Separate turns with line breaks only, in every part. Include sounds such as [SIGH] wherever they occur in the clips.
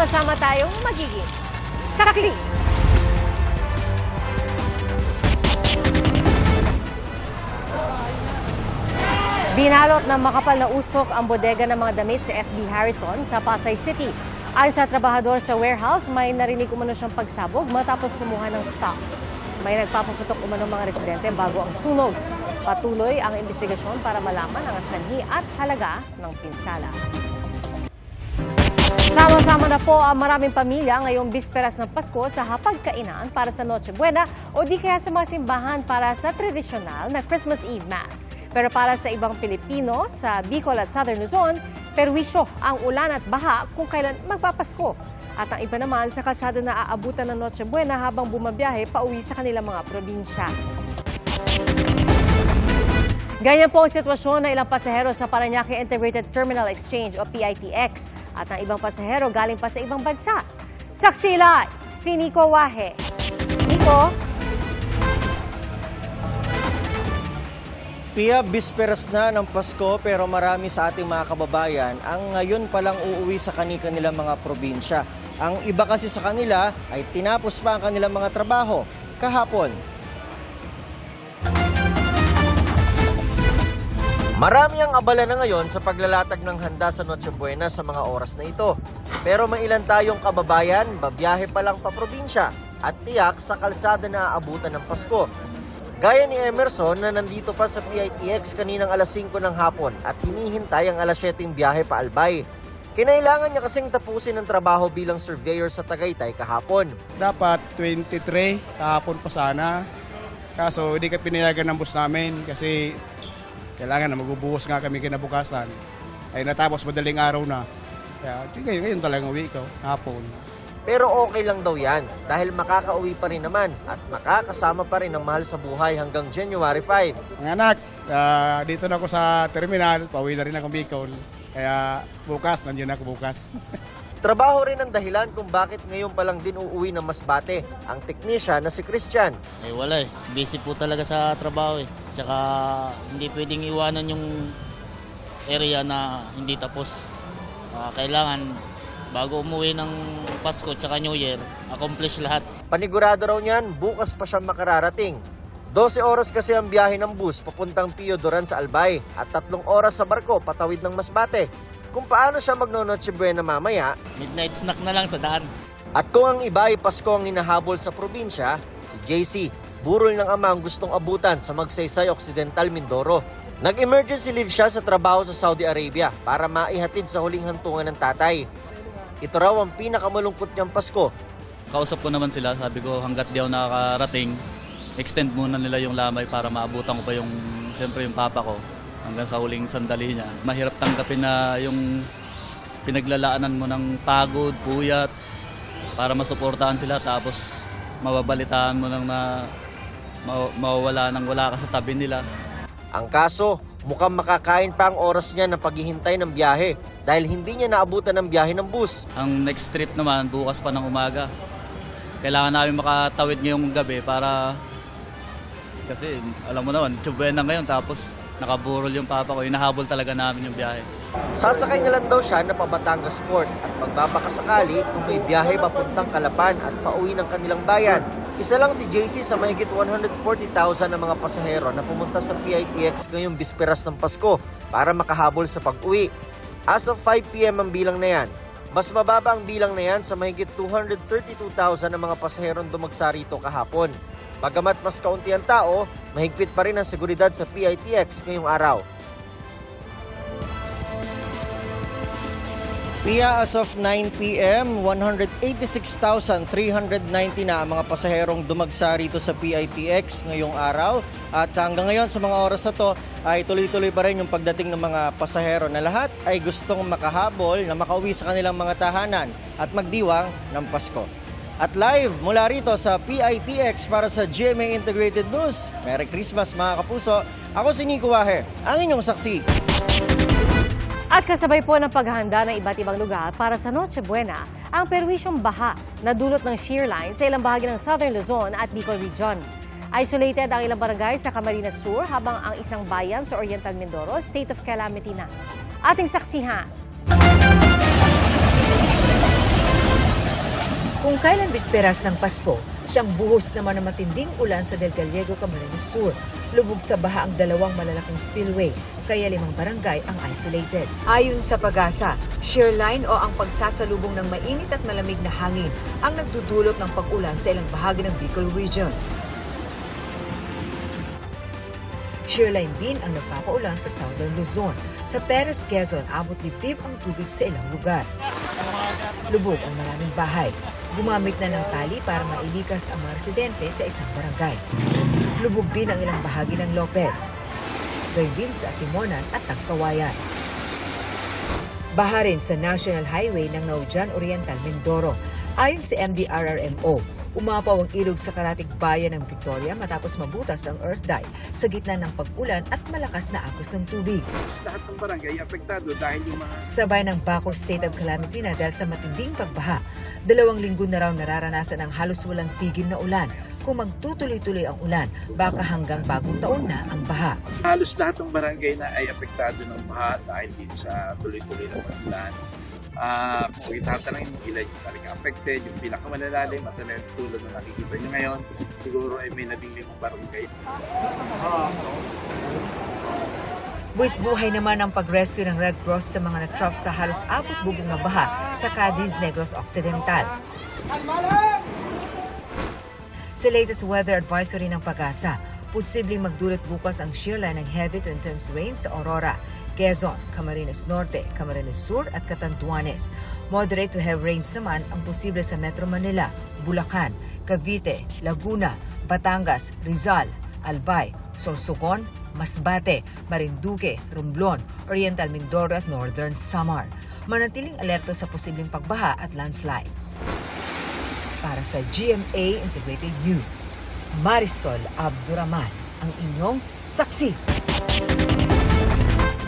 Sama-sama tayong magiging karakli. Binalot ng makapal na usok ang bodega ng mga damit sa FB Harrison sa Pasay City. Ayon sa trabahador sa warehouse, may narinig umano siyang pagsabog matapos kumuha ng stocks. May nagpapaputok umano mga residente bago ang sunog. Patuloy ang investigasyon para malaman ang sanhi at halaga ng pinsala. Sama-sama na po ang maraming pamilya ngayong bisperas ng Pasko sa hapagkainan para sa Noche Buena o di kaya sa mga simbahan para sa tradisyonal na Christmas Eve Mass. Pero para sa ibang Pilipino sa Bicol at Southern Luzon, perwisyo ang ulan at baha kung kailan magpapasko. At ang iba naman sa kalsada na aabutan ng Noche Buena habang bumabiyahe pauwi sa kanilang mga probinsya. Ganyan po ang sitwasyon ng ilang pasahero sa Paranaque Integrated Terminal Exchange o PITX at ang ibang pasahero galing pa sa ibang bansa. Saksila, si Nico Wahe. Nico,
Pia, bisperas na ng Pasko pero marami sa ating mga kababayan ang ngayon palang uuwi sa kani-kanilang mga probinsya. Ang iba kasi sa kanila ay tinapos pa ang kanilang mga trabaho kahapon. Marami ang abala na ngayon sa paglalatag ng handa sa Noche Buena sa mga oras na ito. Pero may tayong kababayan, babiyahe pa lang pa probinsya at tiyak sa kalsada na aabutan ng Pasko. Gaya ni Emerson na nandito pa sa PITX kaninang alas 5 ng hapon at hinihintay ang alas 7 yung biyahe pa Albay. Kinailangan niya kasing tapusin ang trabaho bilang surveyor sa Tagaytay kahapon.
Dapat 23, kahapon pa sana. Kaso hindi ka pinayagan ng bus namin kasi kailangan na magbubuhos nga kami kinabukasan. Ay natapos madaling araw na. Kaya sige, ngayon talagang uwi ko, hapon.
Pero okay lang daw yan dahil makakauwi pa rin naman at makakasama pa rin ang mahal sa buhay hanggang January 5.
Mga anak, ah, dito na ako sa terminal, pauwi na rin ako Bicol. Kaya bukas, nandiyan ako bukas. [LAUGHS]
Trabaho rin ang dahilan kung bakit ngayon pa lang din uuwi ng Masbate ang teknisya na si Christian.
Eh wala eh. Busy po talaga sa trabaho eh. Tsaka hindi pwedeng iwanan yung area na hindi tapos. Ah, kailangan bago umuwi ng Pasko tsaka New Year, accomplish lahat.
Panigurado raw niyan, bukas pa siya makararating. 12 oras kasi ang biyahe ng bus papuntang Pio Duran sa Albay at tatlong oras sa barko patawid ng Masbate. Kung paano siya magnonoche buena mamaya
Midnight snack na lang sa daan.
at kung ang iba ay Pasko ang hinahabol sa probinsya, si JC, burol ng ama ang gustong abutan sa Magsaysay Occidental Mindoro. Nag-emergency leave siya sa trabaho sa Saudi Arabia para maihatid sa huling hantungan ng tatay. Ito raw ang pinakamalungkot niyang Pasko
Kausap ko naman sila, sabi ko hanggat di ako nakakarating, extend muna nila yung lamay para maabutan ko pa yung, siyempre yung papa ko hanggang sa huling sandali niya. Mahirap tanggapin na yung pinaglalaanan mo ng pagod, puyat, para masuportahan sila tapos mababalitaan mo lang na ma- mawawala nang wala ka sa tabi nila.
Ang kaso, mukhang makakain pa ang oras niya ng paghihintay ng biyahe dahil hindi niya naabutan ng biyahe ng bus.
Ang next trip naman, bukas pa ng umaga. Kailangan namin makatawid ngayong gabi para kasi alam mo naman, tsubuyan na ngayon tapos nakaburol yung papa ko. Hinahabol talaga namin yung biyahe.
Sasakay na lang daw siya na pabatangas Port at magbabakasakali kung may biyahe papuntang Kalapan at pauwi ng kanilang bayan. Isa lang si JC sa mahigit 140,000 na mga pasahero na pumunta sa PITX ngayong bisperas ng Pasko para makahabol sa pag-uwi. As of 5pm ang bilang na yan. Mas mababa ang bilang na yan sa mahigit 232,000 na mga pasaherong dumagsa rito kahapon. Bagamat mas kaunti ang tao, mahigpit pa rin ang seguridad sa PITX ngayong araw. Pia, as of 9 p.m., 186,390 na ang mga pasaherong dumagsa rito sa PITX ngayong araw. At hanggang ngayon sa mga oras na to ay tuloy-tuloy pa rin yung pagdating ng mga pasahero na lahat ay gustong makahabol na makauwi sa kanilang mga tahanan at magdiwang ng Pasko. At live mula rito sa PITX para sa GMA Integrated News. Merry Christmas mga kapuso. Ako si Nico Waher, ang inyong saksi.
At kasabay po ng paghahanda ng iba't ibang lugar para sa Noche Buena, ang perwisyong baha na dulot ng shear line sa ilang bahagi ng Southern Luzon at Bicol Region. Isolated ang ilang barangay sa Camarines Sur habang ang isang bayan sa Oriental Mindoro, state of calamity na. Ating saksihan.
Kung kailan bisperas ng Pasko, siyang buhos naman ng matinding ulan sa Del Gallego, Camarines Sur. Lubog sa baha ang dalawang malalaking spillway, kaya limang barangay ang isolated. Ayon sa pag-asa, shear line o ang pagsasalubong ng mainit at malamig na hangin ang nagdudulot ng pag-ulan sa ilang bahagi ng Bicol Region. Shearline din ang nagpapaulan sa Southern Luzon. Sa Perez, Quezon, abot libib ang tubig sa ilang lugar. Lubog ang maraming bahay. Gumamit na ng tali para mailikas ang mga residente sa isang barangay. Lubog din ang ilang bahagi ng Lopez. Gayun din sa Timonan at Tagkawayan. Baha rin sa National Highway ng Naujan Oriental, Mindoro. Ayon sa MDRRMO, umapaw ang ilog sa karatig bayan ng Victoria matapos mabutas ang earth dike sa gitna ng pag-ulan at malakas na agos ng tubig.
lahat ng barangay apektado dahil yung mga
Sabay ng Baco State of Calamity na dahil sa matinding pagbaha. Dalawang linggo na raw nararanasan ang halos walang tigil na ulan. Kung magtutuloy-tuloy ang ulan, baka hanggang bagong taon na ang baha.
halos lahat ng barangay na ay apektado ng baha dahil dito sa tuloy-tuloy na pag-ulan. Ah, kung itatanungin mo ilan yung talaga affected, yung pinakamalalalim at talagang tulad na nakikita nyo ngayon, siguro ay may nabing limang barangay.
Buwis buhay naman ang pag-rescue ng Red Cross sa mga natrap sa halos abot bubong na baha sa Cadiz, Negros Occidental. Sa latest weather advisory ng pag-asa, posibleng magdulot bukas ang shearline ng heavy to intense rain sa Aurora, Quezon, Camarines Norte, Camarines Sur at Catanduanes. Moderate to heavy rains naman ang posible sa Metro Manila, Bulacan, Cavite, Laguna, Batangas, Rizal, Albay, Sorsogon, Masbate, Marinduque, Romblon, Oriental Mindoro at Northern Samar. Manatiling alerto sa posibleng pagbaha at landslides. Para sa GMA Integrated News, Marisol Abduraman, ang inyong saksi.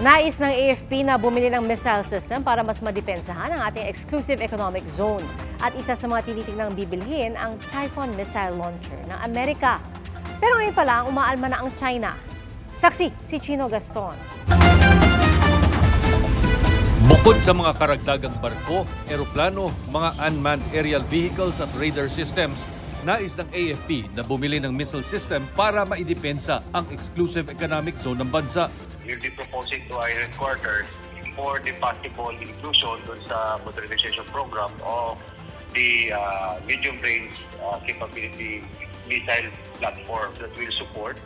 Nais ng AFP na bumili ng missile system para mas madepensahan ang ating exclusive economic zone. At isa sa mga tinitingnang bibilhin ang Typhoon missile launcher ng Amerika. Pero ngayon pa lang, umaalma na ang China. Saksi, si Chino Gaston.
Bukod sa mga karagdagang barko, eroplano, mga unmanned aerial vehicles at radar systems, nais ng AFP na bumili ng missile system para maidepensa ang exclusive economic zone ng bansa.
we'll be proposing to our headquarters for the possible inclusion dun sa modernization program of the uh, medium-range uh, capability missile platform that will support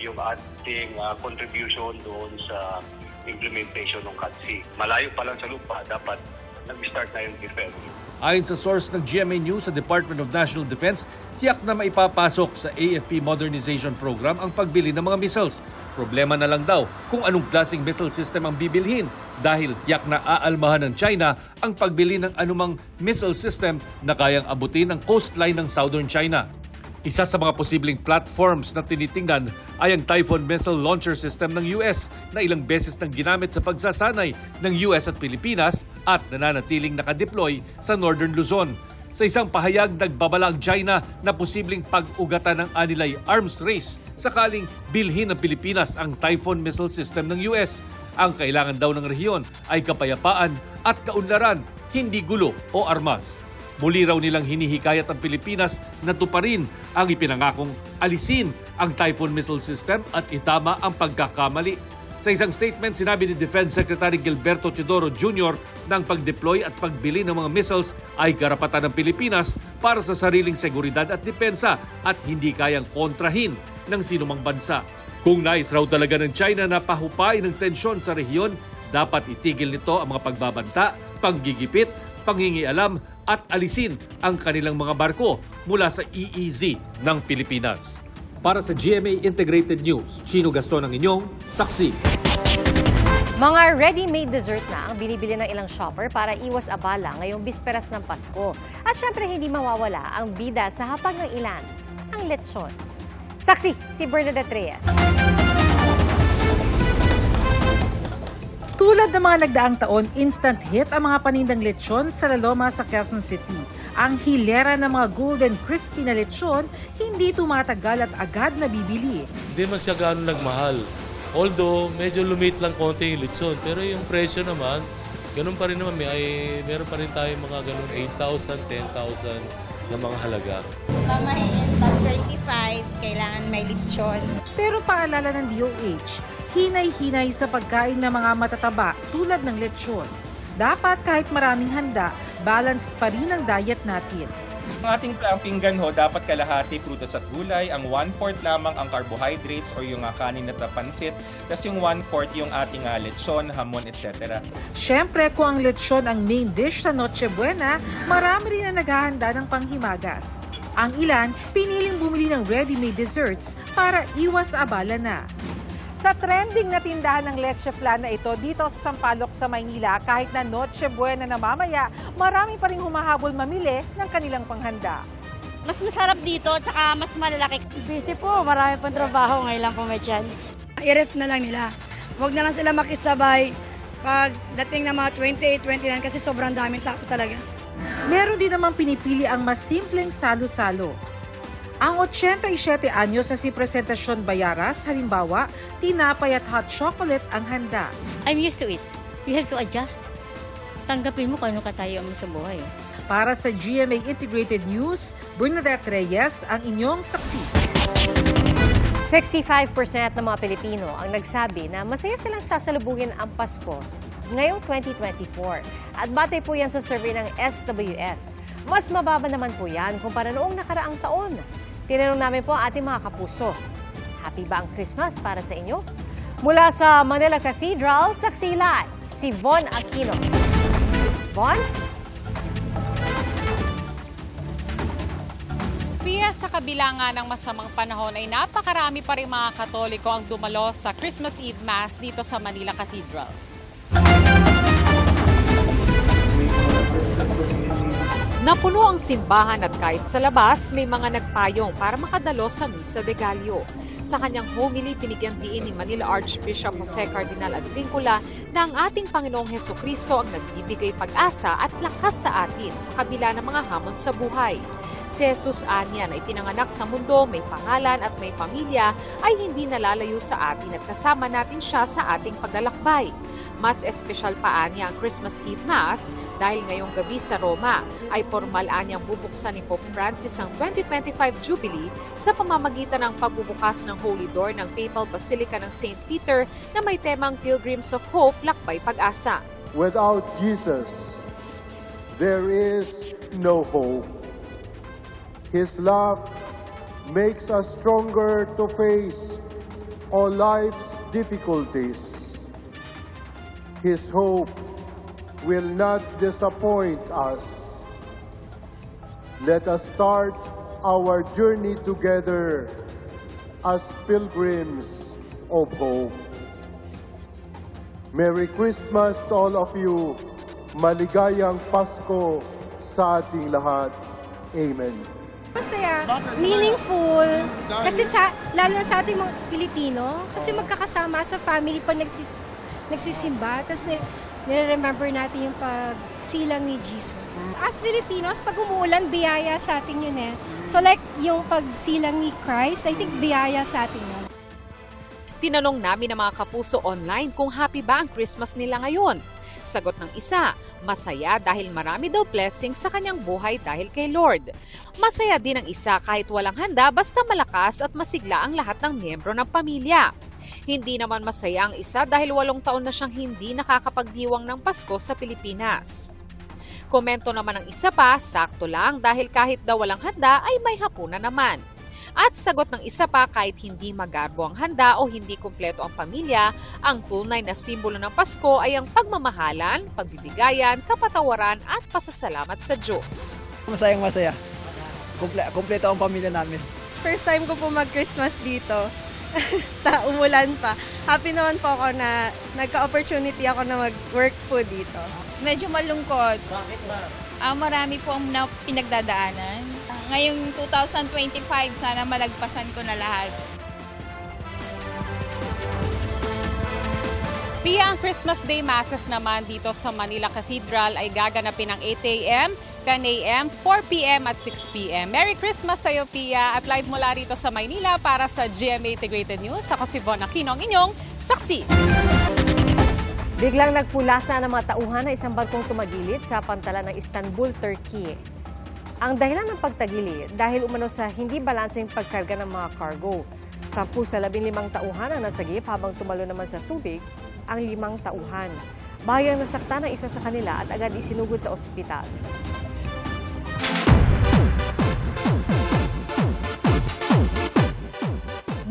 yung ating uh, contribution doon sa implementation ng CATC. Malayo pa lang sa lupa, dapat nag-start na yung defense.
Ayon sa source ng GMA News sa Department of National Defense, tiyak na maipapasok sa AFP Modernization Program ang pagbili ng mga missiles. Problema na lang daw kung anong klaseng missile system ang bibilhin dahil tiyak na aalmahan ng China ang pagbili ng anumang missile system na kayang abutin ang coastline ng southern China. Isa sa mga posibleng platforms na tinitingnan ay ang Typhoon Missile Launcher System ng US na ilang beses nang ginamit sa pagsasanay ng US at Pilipinas at nananatiling nakadeploy sa Northern Luzon. Sa isang pahayag, nagbabala ang China na posibleng pag-ugatan ng anilay arms race sakaling bilhin ng Pilipinas ang Typhoon Missile System ng US. Ang kailangan daw ng rehiyon ay kapayapaan at kaunlaran, hindi gulo o armas. Muli raw nilang hinihikayat ang Pilipinas na tuparin ang ipinangakong alisin ang Typhoon missile system at itama ang pagkakamali. Sa isang statement, sinabi ni Defense Secretary Gilberto Teodoro Jr. na ang pag-deploy at pagbili ng mga missiles ay karapatan ng Pilipinas para sa sariling seguridad at depensa at hindi kayang kontrahin ng sinumang bansa. Kung nais raw talaga ng China na pahupain ng tensyon sa rehiyon, dapat itigil nito ang mga pagbabanta, panggigipit, pangingialam at alisin ang kanilang mga barko mula sa EEZ ng Pilipinas. Para sa GMA Integrated News, Chino Gaston ang inyong saksi.
Mga ready-made dessert na ang binibili ng ilang shopper para iwas abala ngayong bisperas ng Pasko. At syempre hindi mawawala ang bida sa hapag ng ilan, ang lechon. Saksi, si Bernadette Reyes.
Tulad ng mga nagdaang taon, instant hit ang mga panindang lechon sa Laloma sa Quezon City. Ang hilera ng mga golden crispy na lechon, hindi tumatagal at agad nabibili.
Hindi man siya gano'n nagmahal. Although, medyo lumit lang konti yung lechon. Pero yung presyo naman, ganun pa rin naman. May, ay, meron pa rin tayo mga ganun 8,000, 10,000. ng mga halaga.
Pamahiin pag 25, kailangan may lechon.
Pero paalala ng DOH, hinay-hinay sa pagkain ng mga matataba tulad ng lechon. Dapat kahit maraming handa, balanced pa rin ang diet natin.
Ang ating pinggan ho, dapat kalahati prutas at gulay. Ang one-fourth lamang ang carbohydrates or yung uh, kanin at pansit. Tapos yung one-fourth yung ating uh, lechon, hamon, etc.
Siyempre, kung ang lechon ang main dish sa Noche Buena, marami rin na naghahanda ng panghimagas. Ang ilan, piniling bumili ng ready-made desserts para iwas abala na. Sa trending na tindahan ng leche flan na ito dito sa Sampaloc sa Maynila, kahit na Noche Buena na mamaya, marami pa rin humahabol mamili ng kanilang panghanda.
Mas masarap dito, tsaka mas malalaki.
Busy po, marami pong trabaho. Ngayon lang po may chance.
I-ref na lang nila. Huwag na lang sila makisabay pag dating ng mga 28, 29 kasi sobrang daming tao talaga.
Meron din namang pinipili ang mas simpleng salo-salo. Ang 87 anyos na si Presentacion Bayaras, halimbawa, tinapay at hot chocolate ang handa.
I'm used to it. You have to adjust. Tanggapin mo kung ano katayo mo sa buhay.
Para sa GMA Integrated News, Bernadette Reyes ang inyong saksi.
65% ng mga Pilipino ang nagsabi na masaya silang sasalubungin ang Pasko ngayong 2024. At batay po yan sa survey ng SWS. Mas mababa naman po yan kumpara noong nakaraang taon. Tinanong namin po ating mga kapuso. Happy ba ang Christmas para sa inyo? Mula sa Manila Cathedral, saksi live si Von Aquino. Von?
Pia, sa kabila nga ng masamang panahon ay napakarami pa rin mga Katoliko ang dumalo sa Christmas Eve Mass dito sa Manila Cathedral.
Napuno ang simbahan at kahit sa labas, may mga nagpayong para makadalo sa Misa de Gallo. Sa kanyang homily, pinigyan diin ni Manila Archbishop Jose Cardinal Advincula na ang ating Panginoong Heso Kristo ang nagbibigay pag-asa at lakas sa atin sa kabila ng mga hamon sa buhay. Si Jesus Anya na ipinanganak sa mundo, may pangalan at may pamilya ay hindi nalalayo sa atin at kasama natin siya sa ating paglalakbay. Mas espesyal pa anya ang Christmas Eve Mass dahil ngayong gabi sa Roma ay formal anyang bubuksan ni Pope Francis ang 2025 Jubilee sa pamamagitan ng pagbubukas ng Holy Door ng Papal Basilica ng St. Peter na may temang Pilgrims of Hope, Lakbay Pag-asa.
Without Jesus, there is no hope. His love makes us stronger to face all life's difficulties. His hope will not disappoint us. Let us start our journey together as pilgrims of hope. Merry Christmas to all of you. Maligayang Pasko sa ating lahat. Amen.
Masaya, meaningful. Kasi sa, lalo na sa ating mga Pilipino, kasi magkakasama sa family pag nagsis, nagsisimba, tapos ni, nire-remember natin yung pagsilang ni Jesus. As Filipinos, pag umuulan, biyaya sa atin yun eh. So like, yung pagsilang ni Christ, I think biyaya sa atin yun.
Tinanong namin ng mga kapuso online kung happy ba ang Christmas nila ngayon. Sagot ng isa, masaya dahil marami daw blessings sa kanyang buhay dahil kay Lord. Masaya din ang isa kahit walang handa basta malakas at masigla ang lahat ng miyembro ng pamilya. Hindi naman masaya ang isa dahil walong taon na siyang hindi nakakapagdiwang ng Pasko sa Pilipinas. Komento naman ng isa pa, sakto lang dahil kahit daw walang handa ay may hapunan naman. At sagot ng isa pa kahit hindi magarbo ang handa o hindi kumpleto ang pamilya, ang tunay na simbolo ng Pasko ay ang pagmamahalan, pagbibigayan, kapatawaran at pasasalamat sa Diyos.
Masayang masaya. Kumple kumpleto ang pamilya namin.
First time ko po mag-Christmas dito. [LAUGHS] Ta umulan pa. Happy naman po ako na nagka-opportunity ako na mag-work po dito.
Medyo malungkot. Bakit ba? Ah, marami po ang na- pinagdadaanan. Ngayong 2025, sana malagpasan ko na lahat. Pia, ang Christmas Day Masses naman dito sa Manila Cathedral ay gaganapin ng 8 a.m., 10 a.m., 4 p.m. at 6 p.m. Merry Christmas sa iyo, Pia! At live mula rito sa Maynila para sa GMA Integrated News. Ako si Bon Aquino, ang inyong saksi.
Biglang nagpulasa ng mga tauhan na isang barkong tumagilid sa pantalan ng Istanbul, Turkey. Ang dahilan ng pagtagili dahil umano sa hindi balanseng pagkarga ng mga cargo. Sampu sa labing limang tauhan ang nasagip habang tumalo naman sa tubig ang limang tauhan. Bahayang nasakta ng isa sa kanila at agad isinugod sa ospital.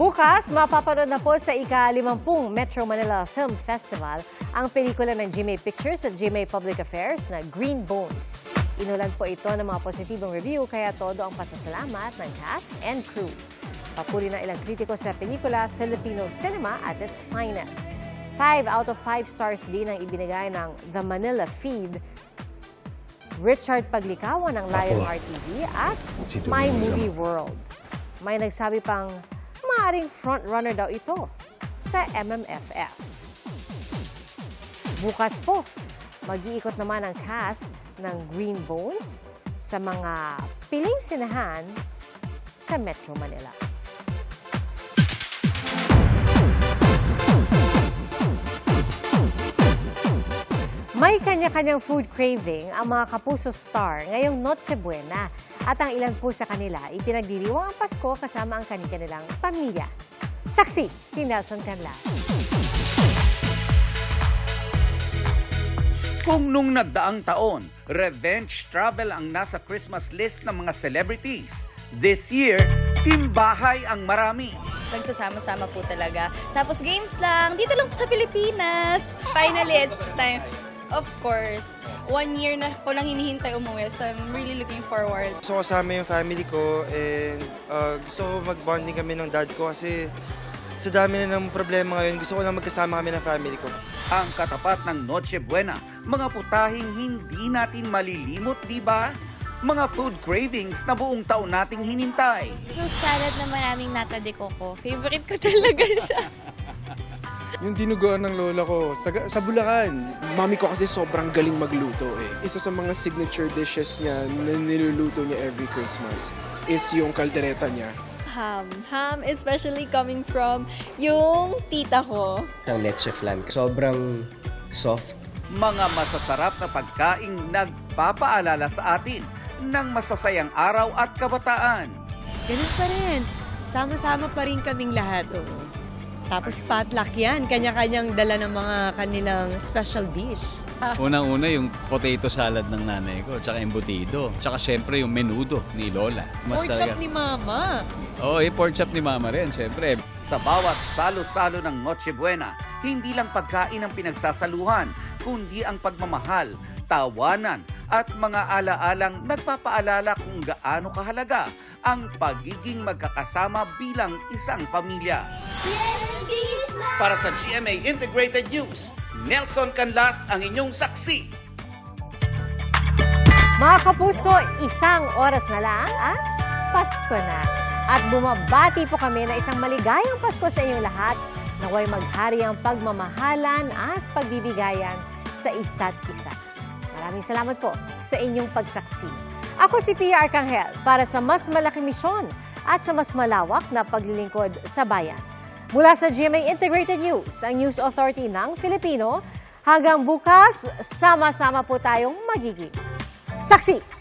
Bukas, mapapanood na po sa ika-50 Metro Manila Film Festival ang pelikula ng GMA Pictures at GMA Public Affairs na Green Bones. Inulan po ito ng mga positibong review kaya todo ang pasasalamat ng cast and crew. Papuri ng ilang kritiko sa pelikula, Filipino cinema at its finest. 5 out of 5 stars din ang ibinigay ng The Manila Feed Richard Paglikawan ng Lionheart TV at My Movie World. May nagsabi pang maaaring frontrunner daw ito sa MMFF. Bukas po, mag-iikot naman ang cast ng Green Bones sa mga piling sinahan sa Metro Manila. May kanya-kanyang food craving ang mga kapuso star ngayong Noche Buena at ang ilan po sa kanila ipinagdiriwang ang Pasko kasama ang kanilang pamilya. Saksi si Nelson Canlas.
Kung nung nagdaang taon, revenge travel ang nasa Christmas list ng mga celebrities, this year, timbahay ang marami.
nagsasama-sama po talaga. Tapos games lang, dito lang po sa Pilipinas. Finally, it's time. Of course, one year na ko lang hinihintay umuwi, so I'm really looking forward.
Gusto ko kasama yung family ko and uh, gusto ko mag-bonding kami ng dad ko kasi sa dami na ng problema ngayon, gusto ko lang magkasama kami ng family ko.
Ang katapat ng Noche Buena, mga putahing hindi natin malilimot, di ba? Mga food cravings na buong taon nating hinintay.
Fruit salad na maraming nata de coco. Favorite ko talaga siya. [LAUGHS]
Yung dinuguan ng lola ko sa, sa Bulacan. Mami ko kasi sobrang galing magluto eh. Isa sa mga signature dishes niya na niluluto niya every Christmas is yung kaldereta niya.
Ham. Ham especially coming from yung tita ko.
Ang leche flan. Sobrang soft.
Mga masasarap na pagkaing nagpapaalala sa atin ng masasayang araw at kabataan.
Ganun pa rin. Sama-sama pa rin kaming lahat. Oo. Tapos potluck yan. Kanya-kanyang dala ng mga kanilang special dish. [LAUGHS]
Unang-una yung potato salad ng nanay ko, tsaka embutido. Tsaka syempre yung menudo ni Lola. Mas
Pork chop ni Mama.
Oo, eh, pork chop ni Mama rin, syempre.
Sa bawat salo-salo ng Noche Buena, hindi lang pagkain ang pinagsasaluhan, kundi ang pagmamahal, tawanan, at mga alaalang nagpapaalala kung gaano kahalaga ang pagiging magkakasama bilang isang pamilya. Para sa GMA Integrated News, Nelson Canlas ang inyong saksi.
Mga kapuso, isang oras na lang at Pasko na. At bumabati po kami na isang maligayang Pasko sa inyong lahat. Naway maghari ang pagmamahalan at pagbibigayan sa isa't isa. Maraming salamat po sa inyong pagsaksi. Ako si Pia Arcangel para sa mas malaking misyon at sa mas malawak na paglilingkod sa bayan. Mula sa GMA Integrated News, ang News Authority ng Filipino, hanggang bukas, sama-sama po tayong magiging saksi.